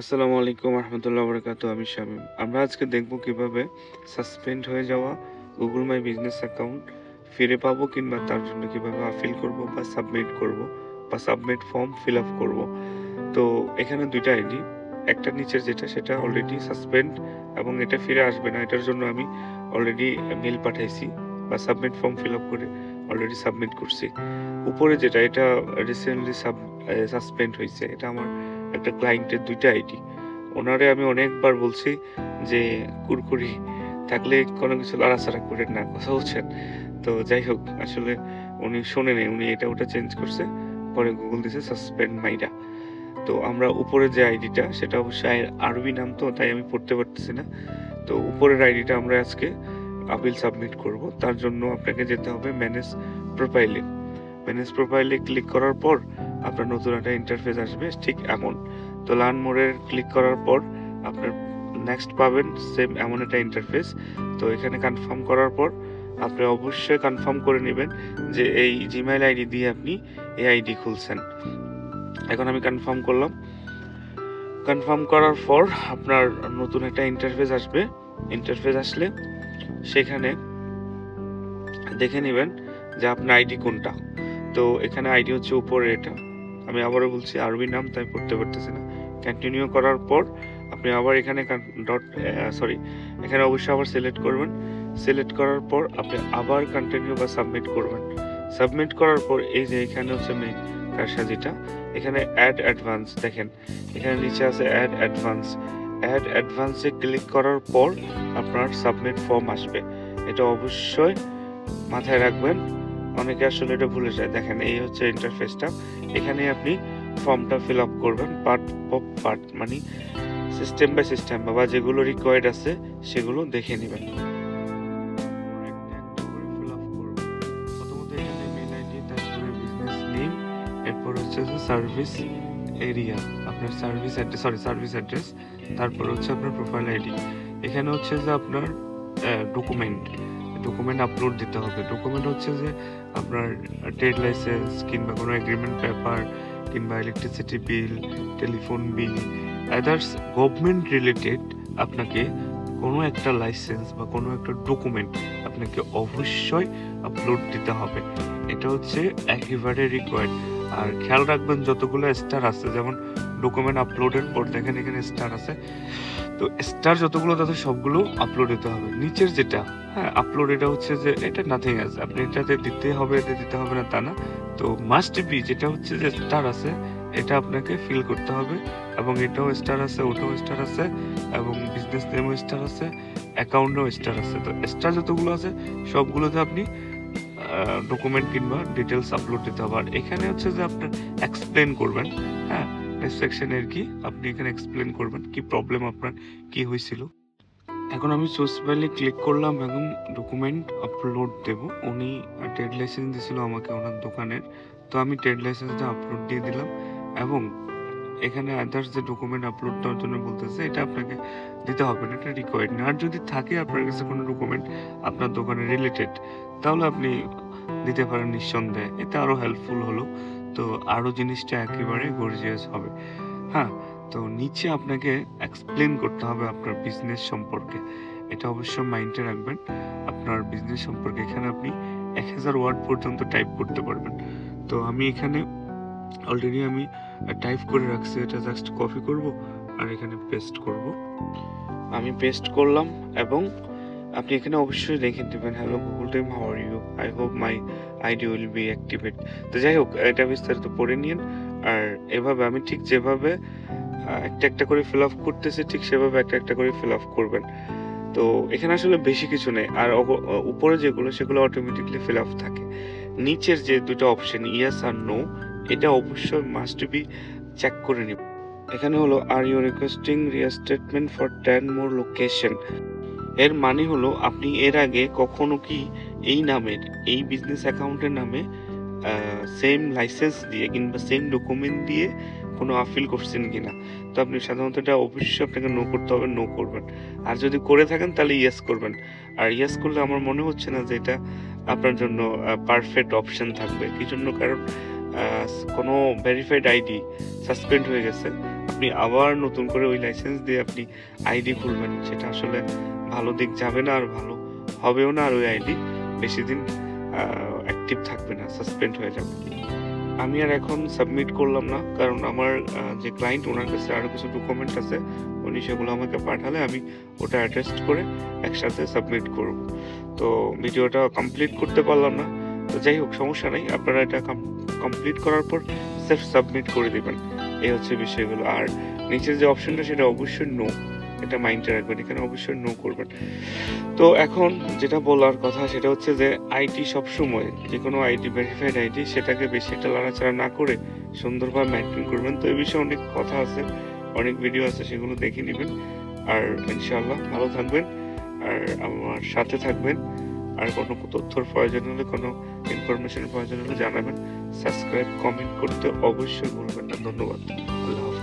আসসালামু আলাইকুম রহমতুল্লাহ বরকাত, আমি শামীম। আমরা আজকে দেখব কীভাবে সাসপেন্ড হয়ে যাওয়া গুগল মাই বিজনেস অ্যাকাউন্ট ফিরে পাবো কিংবা তার জন্য কীভাবে আপিল করব বা সাবমিট করব বা সাবমিট ফর্ম ফিল আপ করব। তো এখানে দুইটা আইডি একটা নিচের যেটা, সেটা অলরেডি সাসপেন্ড এবং এটা ফিরে আসবে না। এটার জন্য আমি অলরেডি মেল পাঠাইছি বা সাবমিট ফর্ম ফিল আপ করে অলরেডি সাবমিট করছি। উপরে যেটা, এটা রিসেন্টলি সাসপেন্ড হয়েছে এটা আমার একটা ক্লায়েন্টের দুইটা আইডি ওনারে আমি অনেকবার বলছি যে, কুরকুরি থাকলে কোনো কিছু লাড়াচাড়া করেন না, কথা বলছেন? তো যাই হোক, আসলে উনি শোনে নেই উনি এটা ওটা চেঞ্জ করছে, পরে গুগল দিছে সাসপেন্ড মাইরা তো আমরা উপরে যে আইডিটা সেটা অবশ্যই আরবি নাম তো, তাই আমি পড়তে পারতেছি না। তো উপরের আইডিটা আমরা আজকে আপিল সাবমিট করব। তার জন্য আপনাকে যেতে হবে ম্যানেজ প্রোফাইলে ম্যানেজ প্রোফাইলে ক্লিক করার পর আপনার নতুন একটা ইন্টারফেস আসবে, ঠিক এমন। তো লার্ন মোড়ের ক্লিক করার পর আপনার নেক্সট পাবেন সেম এমন একটা ইন্টারফেস তো এখানে কনফার্ম করার পর আপনি অবশ্যই কনফার্ম করে নেবেন যে এই জিমেইল আইডি দিয়ে আপনি এই আইডি খুলছেন। এখন আমি কনফার্ম করলাম। কনফার্ম করার পর আপনার নতুন একটা ইন্টারফেস আসবে। ইন্টারফেস আসলে সেখানে দেখে নেবেন যে আপনার আইডি কোনটা। তো এখানে আইডি হচ্ছে উপরে এটা। আমি আবারও বলছি আরবি নাম, তাই পড়তে পারতেছি না। কন্টিনিউ করার পর আপনি আবার এখানে ডট সরি এখানে অবশ্যই আবার সিলেক্ট করবেন। সিলেক্ট করার পর আপনি আবার কন্টিনিউ বা সাবমিট করবেন। সাবমিট করার পর এই যে এখানে হচ্ছে মেইন কারসা যেটা, এখানে অ্যাড অ্যাডভান্স দেখেন। এখানে নিচে আছে অ্যাড অ্যাডভান্স অ্যাড অ্যাডভান্সে ক্লিক করার পর আপনার সাবমিট ফর্ম আসবে। এটা অবশ্যই মাথায় রাখবেন। অনেকে আসলে এটা ভুলে যায়। দেখেন, এই হচ্ছে ইন্টারফেসটা এখানে আপনি ফর্মটা ফিল আপ করবেন পার্ট পার্ট মানে সিস্টেম বাই সিস্টেম বা যেগুলো রিকোয়ার্ড আছে, সেগুলো দেখে নেবেন। বিজনেস এরপর হচ্ছে সার্ভিস এরিয়া আপনার service address sorry service address তারপর হচ্ছে আপনার প্রোফাইল আইডি এখানে হচ্ছে যে আপনার ডকুমেন্ট ডকুমেন্ট আপলোড দিতে হবে। ডকুমেন্ট হচ্ছে যে আপনার ট্রেড লাইসেন্স কিংবা কোনো এগ্রিমেন্ট পেপার কিংবা electricity bill telephone bill others government related আপনাকে কোনো একটা লাইসেন্স বা কোনো একটা ডকুমেন্ট আপনাকে অবশ্যই আপলোড দিতে হবে। এটা হচ্ছে একেবারে রিকোয়ার্ড আর খেয়াল রাখবেন, যতগুলো স্টার আছে, যেমন ডকুমেন্ট আপলোডের পর দেখেন এখানে স্টার আছে। তো স্টার যতগুলো তাদের সবগুলো আপলোড দিতে হবে। নিচের যেটা হ্যাঁ আপলোড এটা হচ্ছে যে এটা নাথিং আছে। আপনি এটাতে দিতে হবে এতে দিতে হবে না, তা না। তো মাস্ট বি যেটা হচ্ছে যে স্টার আছে, এটা আপনাকে ফিল করতে হবে। এবং এটাও স্টার আছে, ওটাও স্টার আছে, এবং বিজনেস নেমও স্টার আছে অ্যাকাউন্টও স্টার আছে। তো স্টার যতগুলো আছে, সবগুলোতে আপনি ডকুমেন্ট কিংবা ডিটেলস আপলোড দিতে হবে। আর এখানে হচ্ছে যে আপনার এক্সপ্লেন করবেন হ্যাঁ সেকশনের কি আপনি এখানে এক্সপ্লেন করবেন কি প্রবলেম আপনার, কি হয়েছিল। এখন আমি সোর্স ফাইলে ক্লিক করলাম এবং ডকুমেন্ট আপলোড দেব। উনি ট্রেড লাইসেন্স দিয়েছিল আমাকে ওনার দোকানের। তো আমি ট্রেড লাইসেন্সটা আপলোড দিয়ে দিলাম এবং এখানে আদার্স যে ডকুমেন্ট আপলোড দেওয়ার জন্য বলতেছে, এটা আপনাকে দিতে হবে না, এটা রিকোয়ার্ড না। আর যদি থাকে আপনার কাছে কোনো ডকুমেন্ট আপনার দোকানে রিলেটেড তাহলে আপনি দিতে পারেন নিঃসন্দেহে। এতে আরও হেল্পফুল হলো। তো আরও জিনিসটা একেবারে গর্জিয়াস হবে। হ্যাঁ তো নিচে আপনাকে এক্সপ্লেন করতে হবে আপনার বিজনেস সম্পর্কে। এটা অবশ্যই মাইন্ডে রাখবেন। আপনার বিজনেস সম্পর্কে এখানে আপনি এক হাজার ওয়ার্ড পর্যন্ত টাইপ করতে পারবেন। তো আমি এখানে অলরেডি আমি টাইপ করে রাখছি। এটা জাস্ট কপি করব আর এখানে পেস্ট করব। আমি পেস্ট করলাম এবং আপনি এখানে অবশ্যই লিখে দেবেন hello Google team how are you I hope my ID will be activate তো যাই হোক, এটা বিস্তারিত পড়ে নিন আর এভাবে আমি ঠিক যেভাবে একটা একটা করে ফিল আপ করতেছি, ঠিক সেভাবে একটা একটা করে ফিল আপ করবেন। তো এখানে আসলে বেশি কিছু নেই। আর উপরে যেগুলো, সেগুলো অটোমেটিকলি ফিল আপ থাকে। নিচের যে দুটো অপশন ইয়েস আর নো এটা অবশ্যই মাস্ট বি চেক করে নিব। এখানে হলো are you requesting restatement for ten more location এর মানে হলো আপনি এর আগে কখনো কি এই নামের, এই বিজনেস অ্যাকাউন্টের নামে সেম লাইসেন্স দিয়ে কিংবা সেম ডকুমেন্ট দিয়ে কোনো আপিল করছেন কিনা? তো আপনি সাধারণত এটা অবশ্যই আপনাকে নো করতে হবে নো করবেন। আর যদি করে থাকেন তাহলে ইয়েস করবেন। আর ইয়েস করলে আমার মনে হচ্ছে না যে এটা আপনার জন্য পারফেক্ট অপশন থাকবে। কি জন্য? কারণ কোনো ভেরিফাইড আইডি সাসপেন্ড হয়ে গেছে। আপনি আবার নতুন করে ওই লাইসেন্স দিয়ে আপনি আইডি খুলবেন। সেটা আসলে ভালো দিক যাবে না আর ভালো হবেও না আর ওই আইডি বেশি দিন অ্যাক্টিভ থাকবে না সাসপেন্ড হয়ে যাবে। আমি আর এখন সাবমিট করলাম না, কারণ আমার যে ক্লায়েন্ট ওনার কাছে আরও কিছু ডকুমেন্ট আছে, উনি সেগুলো আমাকে পাঠালে আমি ওটা অ্যাড্রেস করে একসাথে সাবমিট করব। তো ভিডিওটা কমপ্লিট করতে পারলাম না। তো যাই হোক, সমস্যা নেই, আপনারা এটা কমপ্লিট করার পর সেফ সাবমিট করে দিবেন। এই হচ্ছে বিষয়গুলো। আর নিচের যে অপশনটা সেটা অবশ্যই নো এটা মাইন্ডে রাখবেন, এখানে অবশ্যই নো করবেন। তো এখন যেটা বলার কথা সেটা হচ্ছে যে আইটি সবসময় যে কোনো আইটি ভেরিফাইড আইটি সেটাকে বেশি একটা লড়াচড়া না করে সুন্দরভাবে মেনটেন করবেন। তো এই বিষয়ে অনেক কথা আছে, অনেক ভিডিও আছে, সেগুলো দেখে নেবেন। আর ইনশাআল্লাহ ভালো থাকবেন, আর আমার সাথে থাকবেন। আর কোনো তথ্যর প্রয়োজন হলে, কোনো ইনফরমেশনের প্রয়োজন হলে জানাবেন। সাবস্ক্রাইব কমেন্ট করতে অবশ্যই ভুলবেন না। ধন্যবাদ। আল্লাহ